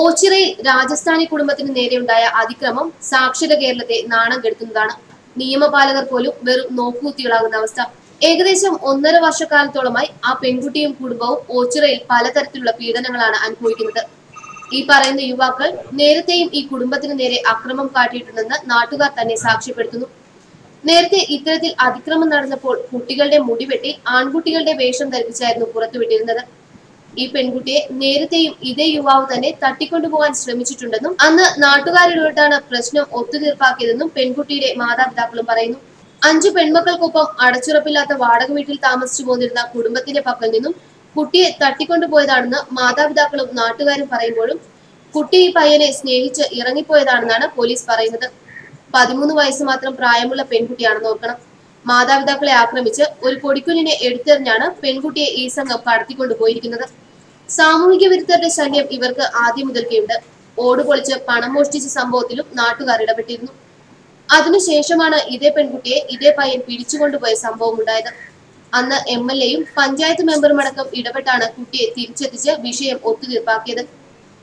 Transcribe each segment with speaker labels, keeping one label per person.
Speaker 1: ഓച്ചിറയിൽ രാജസ്ഥാനി കുടുംബത്തിന് നേരെയുണ്ടായ അതിക്രമം സാക്ഷര കേരളത്തെ നാണം കെടുത്തുന്നതാണ്. നിയമപാലകർ പോലും വെറും നോക്കുകുത്തികളാകുന്ന അവസ്ഥ. ഏകദേശം ഒന്നര വർഷക്കാലത്തോളമായി ആ പെൺകുട്ടിയും കുടുംബവും ഓച്ചിറയിൽ പലതരത്തിലുള്ള പീഡനങ്ങളാണ് അനുഭവിക്കുന്നത്. ഈ പറയുന്ന യുവാക്കൾ നേരത്തെയും ഈ കുടുംബത്തിന് നേരെ അക്രമം കാട്ടിയിട്ടുണ്ടെന്ന് നാട്ടുകാർ തന്നെ സാക്ഷ്യപ്പെടുത്തുന്നു. നേരത്തെ ഇത്തരത്തിൽ അതിക്രമം നടന്നപ്പോൾ കുട്ടികളുടെ മുടിവെട്ടി ആൺകുട്ടികളുടെ വേഷം ധരിപ്പിച്ചായിരുന്നു പുറത്തുവിട്ടിരുന്നത്. ഈ പെൺകുട്ടിയെ നേരത്തെയും ഇതേ യുവാവ് തന്നെ തട്ടിക്കൊണ്ടുപോകാൻ ശ്രമിച്ചിട്ടുണ്ടെന്നും അന്ന് നാട്ടുകാരിലോട്ടാണ് പ്രശ്നം ഒത്തുതീർപ്പാക്കിയതെന്നും പെൺകുട്ടിയുടെ മാതാപിതാക്കളും പറയുന്നു. അഞ്ചു പെൺമക്കൾക്കൊപ്പം അടച്ചുറപ്പില്ലാത്ത വാടക വീട്ടിൽ താമസിച്ചു പോന്നിരുന്ന കുടുംബത്തിന്റെ പക്കൽ നിന്നും കുട്ടിയെ തട്ടിക്കൊണ്ടുപോയതാണെന്ന് മാതാപിതാക്കളും നാട്ടുകാരും പറയുമ്പോഴും കുട്ടി ഈ പയ്യനെ സ്നേഹിച്ച് ഇറങ്ങിപ്പോയതാണെന്നാണ് പോലീസ് പറയുന്നത്. പതിമൂന്ന് വയസ്സ് മാത്രം പ്രായമുള്ള പെൺകുട്ടിയാണെന്ന് ഓർക്കണം മാതാപിതാക്കളെ ആക്രമിച്ച് ഒരു പൊടിക്കുഞ്ഞിനെ എടുത്തെറിഞ്ഞാണ് പെൺകുട്ടിയെ ഈ സംഘം കടത്തിക്കൊണ്ടുപോയിരിക്കുന്നത് സാമൂഹിക വിരുദ്ധരുടെ ശല്യം ഇവർക്ക് ആദ്യം മുതൽക്കേയുണ്ട് ഓട് പൊളിച്ച് പണം മോഷ്ടിച്ച സംഭവത്തിലും നാട്ടുകാർ ഇടപെട്ടിരുന്നു. അതിനുശേഷമാണ് ഇതേ പെൺകുട്ടിയെ ഇതേ പയ്യൻ പിടിച്ചുകൊണ്ടുപോയ സംഭവം ഉണ്ടായത്. അന്ന് എം എൽ എയും പഞ്ചായത്ത് മെമ്പറും അടക്കം ഇടപെട്ടാണ് കുട്ടിയെ തിരിച്ചെത്തിച്ച് വിഷയം ഒത്തുതീർപ്പാക്കിയത്.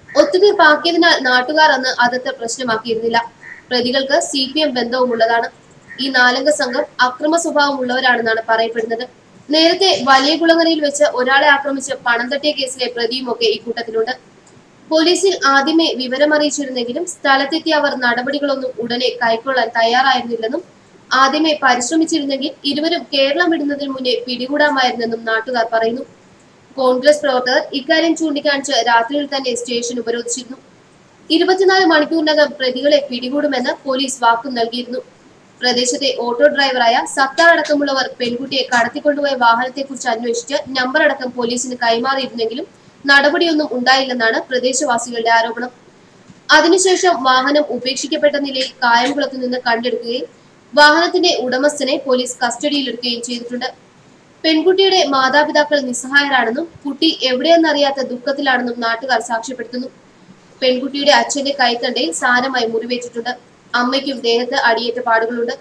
Speaker 1: ഒത്തുതീർപ്പാക്കിയതിനാൽ നാട്ടുകാർ അന്ന് അതത്ര പ്രശ്നമാക്കിയിരുന്നില്ല. പ്രതികൾക്ക് സി പി എം ബന്ധവുമുള്ളതാണ്. ഈ നാലംഗ സംഘം അക്രമ സ്വഭാവമുള്ളവരാണെന്നാണ് പറയപ്പെടുന്നത്. നേരത്തെ വലിയ കുളങ്ങരയിൽ വെച്ച് ഒരാളെ ആക്രമിച്ച് പണം തട്ടിയ കേസിലെ പ്രതിയുമൊക്കെ ഈ കൂട്ടത്തിലുണ്ട്. പോലീസിൽ ആദ്യമേ വിവരമറിയിച്ചിരുന്നെങ്കിലും സ്ഥലത്തെത്തിയ അവർ നടപടികളൊന്നും ഉടനെ കൈക്കൊള്ളാൻ തയ്യാറായിരുന്നില്ലെന്നും ആദ്യമേ പരിശ്രമിച്ചിരുന്നെങ്കിൽ ഇരുവരും കേരളം വിടുന്നതിന് മുന്നേ പിടികൂടാമായിരുന്നെന്നും നാട്ടുകാർ പറയുന്നു. കോൺഗ്രസ് പ്രവർത്തകർ ഇക്കാര്യം ചൂണ്ടിക്കാണിച്ച് രാത്രിയിൽ തന്നെ സ്റ്റേഷൻ ഉപരോധിച്ചിരുന്നു. ഇരുപത്തിനാല് മണിക്കൂറിനകം പ്രതികളെ പിടികൂടുമെന്ന് പോലീസ് വാക്കും നൽകിയിരുന്നു. പ്രദേശത്തെ ഓട്ടോ ഡ്രൈവറായ സത്താർ അടക്കമുള്ളവർ പെൺകുട്ടിയെ കടത്തിക്കൊണ്ടുപോയ വാഹനത്തെക്കുറിച്ച് അന്വേഷിച്ച് നമ്പർ അടക്കം പോലീസിന് കൈമാറിയിരുന്നെങ്കിലും നടപടിയൊന്നും ഉണ്ടായില്ലെന്നാണ് പ്രദേശവാസികളുടെ ആരോപണം. അതിനുശേഷം വാഹനം ഉപേക്ഷിക്കപ്പെട്ട നിലയിൽ കായംകുളത്ത് നിന്ന് കണ്ടെടുക്കുകയും വാഹനത്തിന്റെ ഉടമസ്ഥനെ പോലീസ് കസ്റ്റഡിയിലെടുക്കുകയും ചെയ്തിട്ടുണ്ട്. പെൺകുട്ടിയുടെ മാതാപിതാക്കൾ നിസ്സഹായരാണെന്നും കുട്ടി എവിടെയെന്നറിയാത്ത ദുഃഖത്തിലാണെന്നും നാട്ടുകാർ സാക്ഷ്യപ്പെടുത്തുന്നു. പെൺകുട്ടിയുടെ അച്ഛന്റെ കൈത്തണ്ടയിൽ സാരമായി മുറിവേറ്റിട്ടുണ്ട്. അമ്മയ്ക്കും ദേഹത്ത് അടിയേറ്റ പാടുകളുണ്ട്.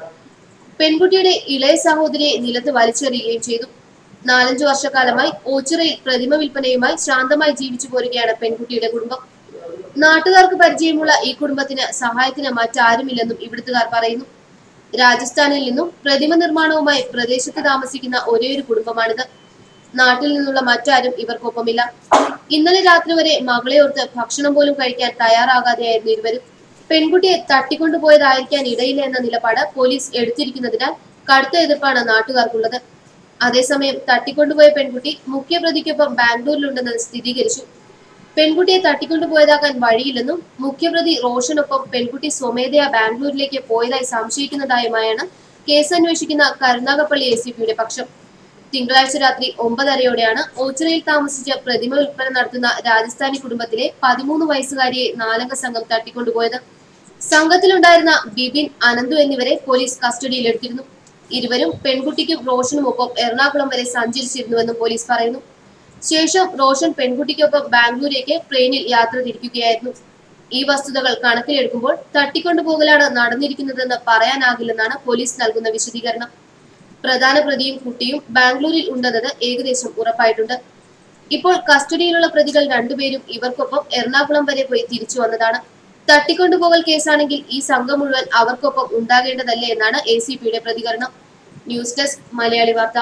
Speaker 1: പെൺകുട്ടിയുടെ ഇളയ സഹോദരിയെ നിലത്ത് വലിച്ചെറിയുകയും ചെയ്തു. നാലഞ്ചു വർഷക്കാലമായി ഓച്ചിറയിൽ പ്രതിമ വിൽപ്പനയുമായി ശാന്തമായി ജീവിച്ചു പോരുകയാണ് പെൺകുട്ടിയുടെ കുടുംബം. നാട്ടുകാർക്ക് പരിചയമുള്ള ഈ കുടുംബത്തിന് സഹായത്തിന് മറ്റാരുമില്ലെന്നും ഇവിടുത്തുകാർ പറയുന്നു. രാജസ്ഥാനിൽ നിന്നും പ്രതിമ നിർമ്മാണവുമായി പ്രദേശത്ത് താമസിക്കുന്ന ഒരേയൊരു കുടുംബമാണിത്. നാട്ടിൽ നിന്നുള്ള മറ്റാരും ഇവർക്കൊപ്പമില്ല. ഇന്നലെ രാത്രി വരെ മകളെ ഓർത്ത് ഭക്ഷണം പോലും കഴിക്കാൻ തയ്യാറാകാതെയായിരുന്നു ഇരുവരും. പെൺകുട്ടിയെ തട്ടിക്കൊണ്ടുപോയതായിരിക്കാൻ ഇടയില്ല എന്ന നിലപാട് പോലീസ് എടുത്തിരിക്കുന്നതിനാൽ കടുത്ത എതിർപ്പാണ് നാട്ടുകാർക്കുള്ളത്. അതേസമയം തട്ടിക്കൊണ്ടുപോയ പെൺകുട്ടി മുഖ്യപ്രതിക്കൊപ്പം ബാംഗ്ലൂരിലുണ്ടെന്ന് സ്ഥിരീകരിച്ചു. പെൺകുട്ടിയെ തട്ടിക്കൊണ്ടുപോയതാകാൻ വഴിയില്ലെന്നും മുഖ്യപ്രതി റോഷനൊപ്പം പെൺകുട്ടി സ്വമേധയാ ബാംഗ്ലൂരിലേക്ക് പോയതായി സംശയിക്കുന്നതായുമായാണ് കേസ് അന്വേഷിക്കുന്ന കരുനാഗപ്പള്ളി എസ് പിയുടെ പക്ഷം. തിങ്കളാഴ്ച രാത്രി ഒമ്പതരയോടെയാണ് ഓച്ചിറയിൽ താമസിച്ച് പ്രതിമ വിൽപ്പന നടത്തുന്ന രാജസ്ഥാനി കുടുംബത്തിലെ പതിമൂന്ന് വയസ്സുകാരിയെ നാലംഗ സംഘം തട്ടിക്കൊണ്ടുപോയത്. സംഘത്തിലുണ്ടായിരുന്ന ബിബിൻ അനന്തു എന്നിവരെ പോലീസ് കസ്റ്റഡിയിലെടുത്തിരുന്നു. ഇരുവരും പെൺകുട്ടിക്കും റോഷനുമൊപ്പം എറണാകുളം വരെ സഞ്ചരിച്ചിരുന്നുവെന്നും പോലീസ് പറയുന്നു. ശേഷം റോഷൻ പെൺകുട്ടിക്കൊപ്പം ബാംഗ്ലൂരേക്ക് ട്രെയിനിൽ യാത്ര തിരിക്കുകയായിരുന്നു. ഈ വസ്തുതകൾ കണക്കിലെടുക്കുമ്പോൾ തട്ടിക്കൊണ്ടുപോകലാണ് നടന്നിരിക്കുന്നതെന്ന് പറയാനാകില്ലെന്നാണ് പോലീസ് നൽകുന്ന വിശദീകരണം. പ്രധാന പ്രതിയും കുട്ടിയും ബാംഗ്ലൂരിൽ ഉണ്ടെന്നത് ഏകദേശം ഉറപ്പായിട്ടുണ്ട്. ഇപ്പോൾ കസ്റ്റഡിയിലുള്ള പ്രതികൾ രണ്ടുപേരും ഇവർക്കൊപ്പം എറണാകുളം വരെ പോയി തിരിച്ചു വന്നതാണ്. തട്ടിക്കൊണ്ടുപോകൽ കേസാണെങ്കിൽ ഈ സംഘം മുഴുവൻ അവർക്കൊപ്പം ഉണ്ടാകേണ്ടതല്ലേ എന്നാണ് എ പ്രതികരണം. ന്യൂസ് ഡെസ്ക് മലയാളി വാർത്ത.